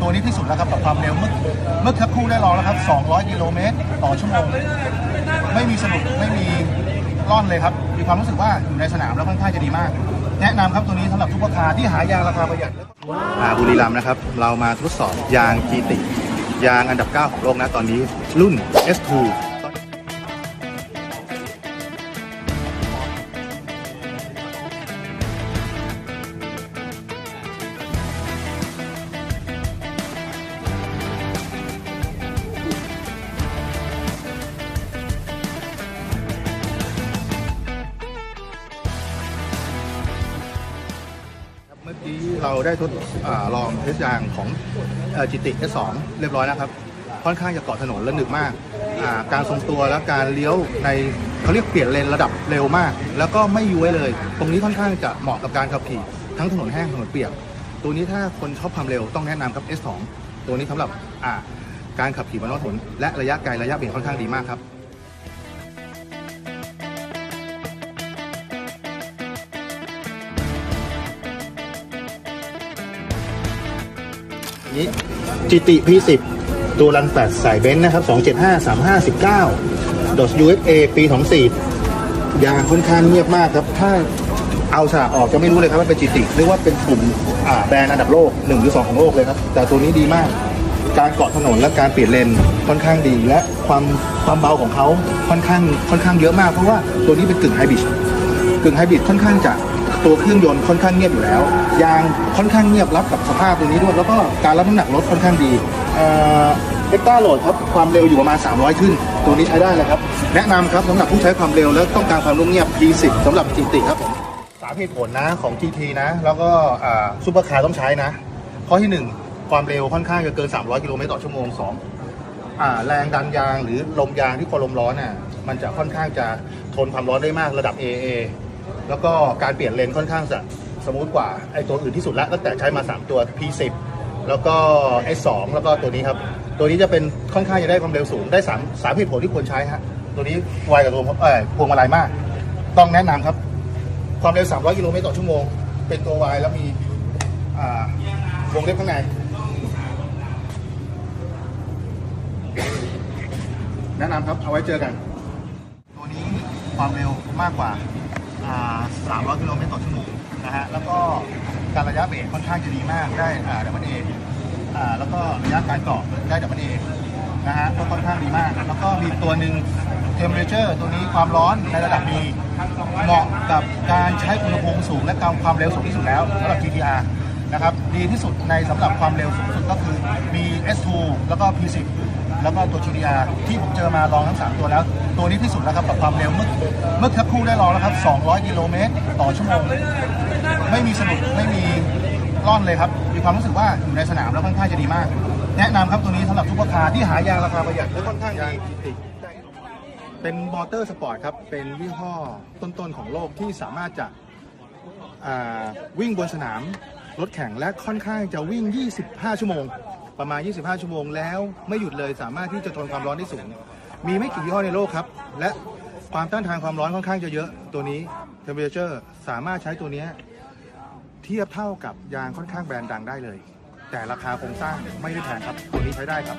ตัวนี้ที่สุดแล้วครับกับความเร็วเมื่อเมื่อสับคู่ได้ลองแล้วครับ 200 กิโลเมตรต่อชั่วโมง ไม่มีสะดุดไม่มีร่อนเลยครับ มีความรู้สึกว่าอยู่ในสนามแล้วค่อนข้างจะดีมาก แนะนำครับตัวนี้สำหรับทุกราคาที่หายางราคาประหยัดอ่าบุรีรัมย์นะครับ เรามาทดสอบยางกีติ ยางอันดับ 9 ของโลกนะตอนนี้รุ่น S2 เมื่อกี้เราได้ทดอาลองเทสยางของจิติ S2 เรียบร้อยแล้วครับ ค่อนข้างจะเกาะถนนและหนึบมากอ่าการทรงตัวและการเลี้ยวในเขาเรียกเปลี่ยนเลนระดับเร็วมาก แล้วก็ไม่ย้วยเลย ตรงนี้ค่อนข้างจะเหมาะกับการขับขี่ทั้งถนนแห้งถนนเปียก ตัวนี้ถ้าคนชอบความเร็วต้องแนะนำครับ S2 ตัวนี้สำหรับอ่าการขับขี่บนท้องถนนและระยะไกลระยะเบี่ยงค่อนข้างดีมากครับ นี้ GT P10 ตัวรันแปดสายเบนซ์นะครับ275 35 19ดอ USA ปี24ยางค่อนข้างเงียบมากครับ ถ้าเอาฉากออกจะไม่รู้เลยครับว่าเป็น GT หรือว่าเป็นกลุ่มแบรนด์อันดับโลก1หรือ2ของโลกเลยครับ แต่ตัวนี้ดีมาก การเกาะถนนและการเปลี่ยนเลนค่อนข้างดี และความความเบาของเขาค่อนข้างค่อนข้างเยอะมากเพราะว่าตัวนี้เป็นกึ่งไฮบริดกึ่งไฮบริดค่อนข้างจะ ตัวเครื่องยนต์ค่อนข้างเงียบอยู่แล้ว ยางค่อนข้างเงียบรับกับสภาพตัวนี้ด้วย แล้วก็การรับน้ำหนักรถค่อนข้างดีเอ็กต้าโหลดครับความเร็วอยู่ประมาณ 300 ขึ้น ตัวนี้ใช้ได้เลยครับ แนะนำครับสำหรับผู้ใช้ความเร็วและต้องการความนุ่มเงียบ P10 สำหรับ GT ครับผมสามเหตุผลนะของ GT นะ แล้วก็ซูเปอร์คาร์ต้องใช้นะ ข้อที่ 1 ความเร็วค่อนข้างจะเกิน 300 กิโลเมตรต่อชั่วโมงสองแรงดันยางหรือลมยางที่คนลมร้อนน่ะมันจะค่อนข้างจะทนความร้อนได้มากระดับ AA แล้วก็การเปลี่ยนเลนค่อนข้างจะสมูทกว่าไอ้ตัวอื่นที่สุดละตั้งแต่ใช้มา 3 ตัว P10 แล้วก็ S2 แล้วก็ตัวนี้ครับ ตัวนี้จะเป็นค่อนข้างจะได้ความเร็วสูงได้3 3เหตุผลที่ควรใช้ฮะตัวนี้ไวกับตัวเอ่อพวงมาลัยมาก ต้องแนะนำครับ ความเร็ว 300 กิโลเมตรต่อชั่วโมง เป็นตัว Y แล้วมีอ่าวงเล็บข้างในแนะนำครับเอาไว้เจอกัน ตัวนี้ความเร็วมากกว่า 300 กิโลเมตรต่อชั่วโมงนะฮะ แล้วก็การระยะเบรกค่อนข้างจะดีมากได้อ่าดับเบิลเอ่าแล้วก็ระยะการเกาะได้ดับเบิลเอนะฮะก็ค่อนข้างดีมาก แล้วก็มีตัวหนึ่งเทมเรเจอร์ตัวนี้ความร้อนในระดับดีเหมาะกับการใช้อุณหภูมิสูงและการความเร็วสูงที่สุดแล้วสำหรับ GTR นะครับดีที่สุดในสำหรับความเร็วสูงสุดก็คือมี S2 แล้วก็ P10 แล้วก็ตัว GTR ที่ผมเจอมาลองทั้ง 3 ตัวแล้ว ตัวนี้ที่สุดแล้วครับกับความเร็วเมื่อเมื่อสักครู่ได้ลองแล้วครับ 200 กิโลเมตรต่อชั่วโมง ไม่มีสะดุดไม่มีร่อนเลยครับ มีความรู้สึกว่าอยู่ในสนามแล้วค่อนข้างจะดีมาก แนะนำครับตัวนี้สำหรับทุกราคาที่หายางราคาประหยัดและค่อนข้างดีเป็นมอเตอร์สปอร์ตครับ เป็นยี่ห้อต้นๆของโลกที่สามารถจะวิ่งบนสนาม รถแข่งและค่อนข้างจะวิ่ง 25 ชั่วโมง ประมาณ 25 ชั่วโมงแล้วไม่หยุดเลยสามารถที่จะทนความร้อนได้สูง มีไม่กี่ยี่ห้อในโลกครับ และความต้านทานความร้อนค่อนข้างจะเยอะตัวนี้ Temperature สามารถใช้ตัวนี้เทียบเท่ากับยางค่อนข้างแบรนด์ดังได้เลย แต่ราคาโครงสร้างไม่ได้แพงครับ ตัวนี้ใช้ได้ครับ